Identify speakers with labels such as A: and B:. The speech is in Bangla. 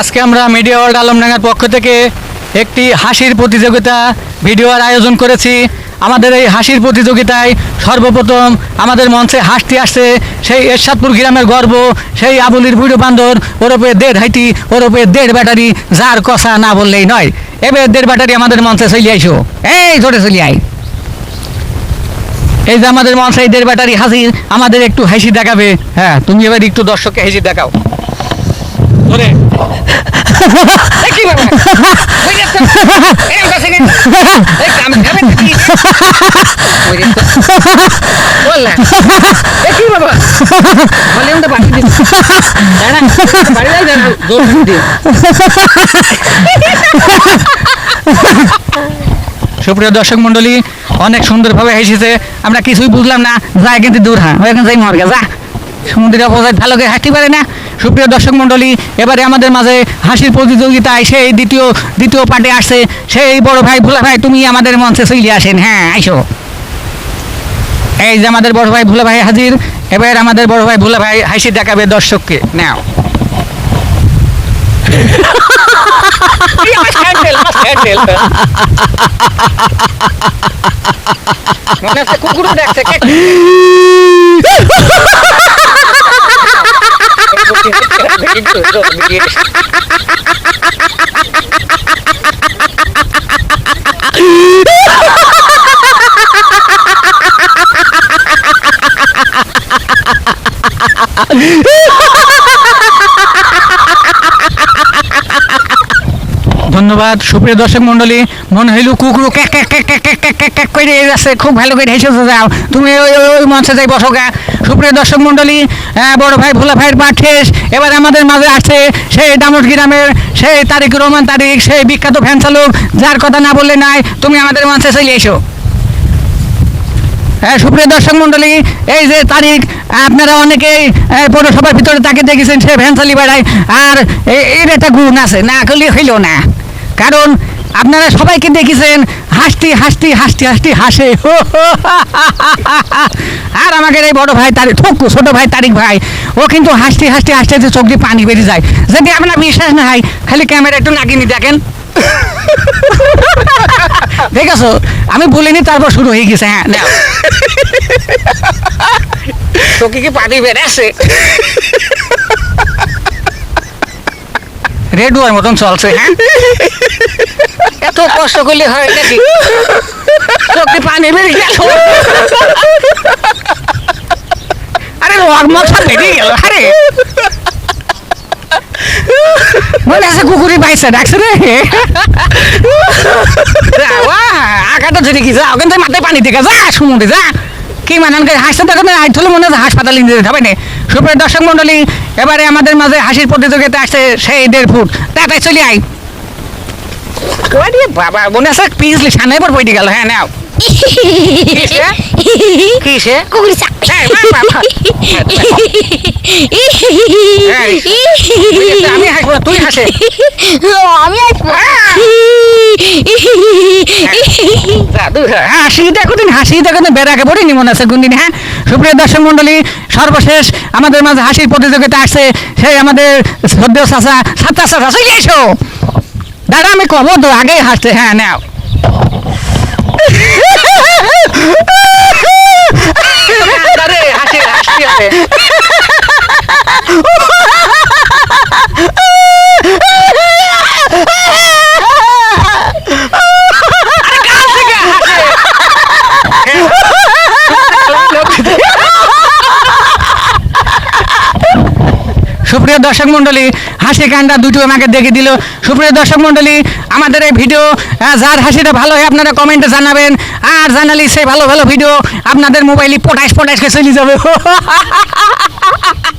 A: আজকে আমরা মিডিয়া ওয়ার্ল্ড আলমডাঙ্গার পক্ষ থেকে একটি হাসির প্রতিযোগিতা ভিডিওর আয়োজন করেছি। আমাদের এই হাসির প্রতিযোগিতায় সর্বপ্রথম আমাদের মঞ্চে হাসতে আসছে সেই এরশাদপুর গ্রামের গর্ব, সেই আবুলির বুড়ো বান্দর ওরপে দেড় হাইটি ওরপে দেড় ব্যাটারি, যার কথা না বললেই নয়। এবার দেড় ব্যাটারি আমাদের মঞ্চে চলে আইসো। এই ধরে চলে আই এই যে আমাদের মঞ্চে এই দেড় ব্যাটারি হাসির আমাদের একটু হাসি দেখাবে। হ্যাঁ তুমি এবার একটু দর্শককে হাসি দেখাও। সুপ্রিয় দর্শক মন্ডলী অনেক সুন্দরভাবে হেসেছে। আমরা কিছুই বুঝলাম না। যাই কিন্তু দূর হ্যাঁ। যাই মরগে, যা। সমুদ্রের অপোজিট ভালো করে হাঁটতে পারে না। সুপ্রিয় দর্শক মন্ডলী এবারে আমাদের মাঝে হাসির প্রতিযোগিতায় সেই দ্বিতীয় দ্বিতীয় পার্টে আসছে। সেই বড় ভাই, ভোলা ভাই, তুমি আমাদের মঞ্চে চলে আসেন। হ্যাঁ আইসো। এই যে আমাদের বড় ভাই, ভোলা ভাই হাজির। এবার আমাদের বড় ভাই, ভোলা ভাই হাসি দেখাবে দর্শককে। নাও। itu Ha ha ha ha! ধন্যবাদ। সুপ্রিয় দর্শক মন্ডলী মনে হইল কুকুর ক্যাক ক্যাক ক্যাক ক্যাক করে যাচ্ছে। খুব ভালো করে হেসে যাও। তুমি ওই ওই মঞ্চে যাই বসো গা। সুপ্রিয় দর্শক মন্ডলী বড় ভাই, ভোলা ভাইয়ের পাঠেস এবার আমাদের মাঝে আছে সেই ডামট গ্রামের সেই তারিক রহমান তারিক, সেই বিখ্যাত ফ্যান চালক। যার কথা না বললে নাই, তুমি আমাদের মঞ্চে চলে এসো। সুপ্রিয় দর্শক মন্ডলী এই যে তারিখ, আপনারা অনেকেই পৌরসভার ভিতরে তাকে দেখেছেন, সে ভ্যান চালি বেড়ায়। আর এর একটা গুণ আছে, না করলে হইল না। কারণ আপনারা সবাইকে দেখেছেন, হাসতি হাসতি হাসতি হাসতি, হাসে। আর আমাকে এই বড় ভাই তারিক, থুক, ছোট ভাই তারিক ভাই, ও কিন্তু হাসতে হাসতে হাসতে হাসতে চোখ দিয়ে পানি বেরিয়ে যায়। যদি আপনার বিশ্বাস না হয়, খালি ক্যামেরা একটু লাগিয়ে দেখেন। ঠিক আছে আমি বলিনি তারপর শুরু হয়ে গেছে হ্যাঁ। তোকে কি পানি বেড়েছে রেডুয়ার মতন চলছে হ্যাঁ। এত কষ্ট করলে হয় নাকি? চোখে পানি বেরিয়ে গেল আরে মশা বেরিয়ে গেল, আরে। মনে আছে কুকুরি পাইছে ডাকছে রে। যদি কি যা ওখান পানি যা, সমুদ্রে যা। কি মানান হাসতে দেখো না আইট মনে হয় হাসপাতালে নিয়ে যেতে হবে না। সুপ্রিয় দর্শক মন্ডলী এবারে আমাদের মাঝে হাসির প্রতিযোগিতা আসছে, সেই দেড় ফুট। তাতে চলে আই ওরে বাবা মনে আছে? পিছলি সামনে পর বইতে গেল হ্যাঁ নাও। কিসে আমি হাসবো তুই হাসে।
B: আমি
A: হাসি দেখো দিন হাসি দেখো দিন বেড়াকে পড়ে মনে আছে কোনদিন হ্যাঁ? সুপ্রিয় দর্শক মন্ডলী সর্বশেষ আমাদের মাঝে হাসির প্রতিযোগিতা আসছে। সেই আমাদের সদ্য চাষা চলে এসো! দাদা আমি কব তো আগেই হাসতে হ্যাঁ নাও দাদা, হাসি, হাসি হবে। সুপ্রিয় দর্শক মন্ডলী হাসি কান্ডা দুটো আমাকে দেখে দিল। সুপ্রিয় দর্শক মন্ডলী আমাদের এই ভিডিও যার হাসিটা ভালো হয় আপনারা কমেন্টে জানাবেন। আর জানালি সেই ভালো ভালো ভিডিও আপনাদের মোবাইলে পটাশ পটাশকে চলে যাবে।